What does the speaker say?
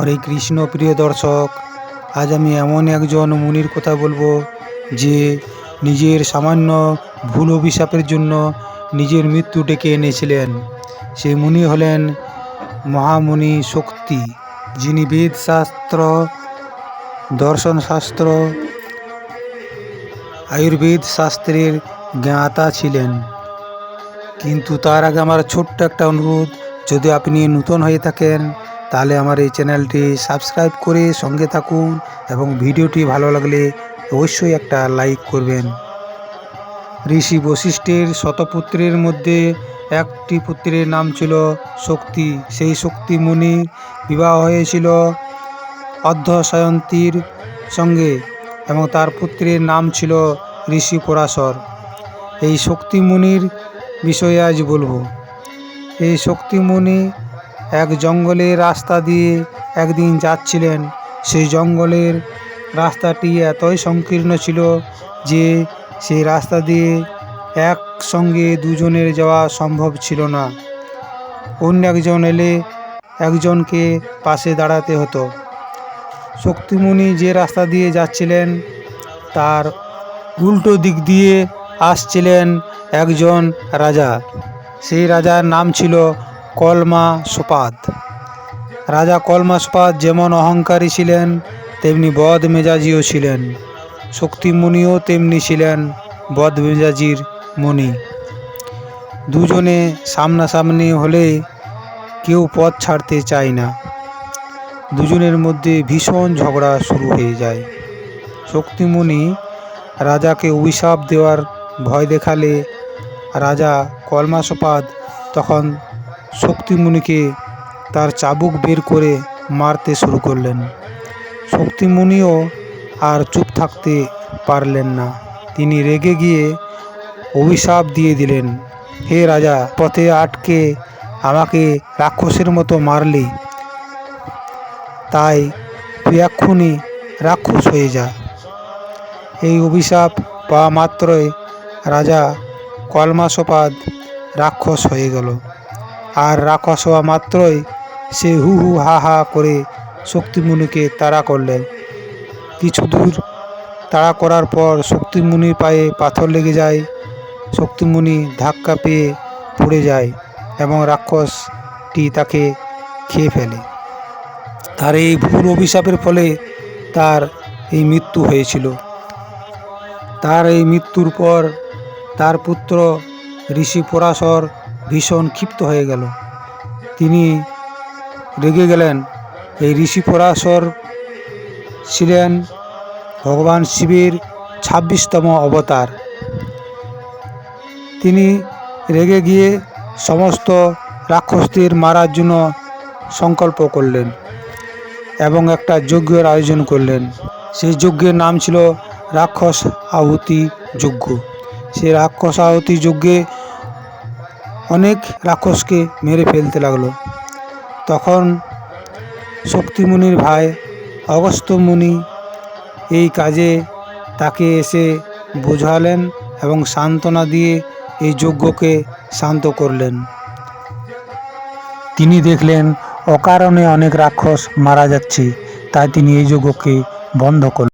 হরে কৃষ্ণ প্রিয় দর্শক, আজ আমি এমন একজন মুনির কথা বলব যে নিজের সামান্য ভুল অভিশাপের জন্য নিজের মৃত্যু ডেকে এনেছিলেন। সেই মুনি হলেন মহামুনি শক্তি, যিনি বেদশাস্ত্র, দর্শনশাস্ত্র আয়ুর্বেদ শাস্ত্রের জ্ঞাতা ছিলেন। কিন্তু তার আগে আমার ছোট্ট একটা অনুরোধ, যদি আপনি নতুন হয়ে থাকেন তাহলে আমার এই চ্যানেলটি সাবস্ক্রাইব করে সঙ্গে থাকুন এবং ভিডিওটি ভালো লাগলে অবশ্যই একটা লাইক করবেন। ঋষি বশিষ্ঠের শতপুত্রের মধ্যে একটি পুত্রের নাম ছিল শক্তি। সেই শক্তি মুনির বিবাহ হয়েছিল অর্ধশয়ন্তীর সঙ্গে এবং তার পুত্রের নাম ছিল ঋষি পরাশর। এই শক্তিমুনির বিষয়ে আজ বলব। এই শক্তিমুনি এক জঙ্গলের রাস্তা দিয়ে একদিন যাচ্ছিলেন। সেই জঙ্গলের রাস্তাটি এতই সংকীর্ণ ছিল যে সেই রাস্তা দিয়ে একসঙ্গে দুজনের যাওয়া সম্ভব ছিল না। অন্য একজন এলে একজনকে পাশে দাঁড়াতে হতো। শক্তিমুনি যে রাস্তা দিয়ে যাচ্ছিলেন, তার উল্টো দিক দিয়ে আসছিলেন একজন রাজা। সেই রাজার নাম ছিল কলমা সোপাদ রাজা কলমা সোপাদ যেমন অহংকারী ছিলেন, তেমনি বদ মেজাজিও ছিলেন। শক্তিমুনিও তেমনি ছিলেন, বদ মেজাজির মুনি। দুজনে সামনাসামনি হলে কেউ পথ ছাড়তে চায় না। দুজনের মধ্যে ভীষণ ঝগড়া শুরু হয়ে যায়। শক্তিমুনি রাজাকে অভিশাপ দেওয়ার ভয় দেখালে রাজা কলমাসপাদ তখন শক্তিমুনিকে তার চাবুক বের করে মারতে শুরু করলেন। শক্তিমুনিও আর চুপ থাকতে পারলেন না। তিনি রেগে গিয়ে অভিশাপ দিয়ে দিলেন, হে রাজা, পথে আটকে আমাকে রাক্ষসের মতো মারলি। তাই তুই এক্ষুনি রাক্ষস হয়ে যা। এই অভিশাপ পাওয়া মাত্রই রাজা কলমাসপাদ রাক্ষস হয়ে গেল। আর রাক্ষস হওয়া মাত্রই সে হু হু হা হা করে শক্তিমুনিকে তাড়া করলেন। কিছু দূর তাড়া করার পর শক্তিমুনির পায়ে পাথর লেগে যায় শক্তিমুনি ধাক্কা পেয়ে পড়ে যায় এবং রাক্ষসটি তাকে খেয়ে ফেলে। তার এই ভুল অভিশাপের ফলে তার এই মৃত্যু হয়েছিল। তার এই মৃত্যুর পর তার পুত্র ঋষি পরাশর ভীষণ ক্ষিপ্ত হয়ে গেল। তিনি রেগে গেলেন। এই ঋষি পরাশর ছিলেন ভগবান শিবের ছাব্বিশতম অবতার। তিনি রেগে গিয়ে সমস্ত রাক্ষসদের মারার জন্য সংকল্প করলেন এবং একটা যজ্ঞের আয়োজন করলেন। সেই যজ্ঞের নাম ছিল রাক্ষস আহুতি যজ্ঞ। সেই রাক্ষস আহুতি যজ্ঞে অনেক রাক্ষসকে মেরে ফেলতে লাগল। তখন শক্তিমুনির ভাই অগস্ত্য মুনি এই কাজে তাকে এসে বোঝালেন এবং সান্ত্বনা দিয়ে এই যজ্ঞকে শান্ত করলেন। তিনি দেখলেন, অকারণে অনেক রাক্ষস মারা যাচ্ছে, তাই তিনি এই যজ্ঞকে বন্ধ করলেন।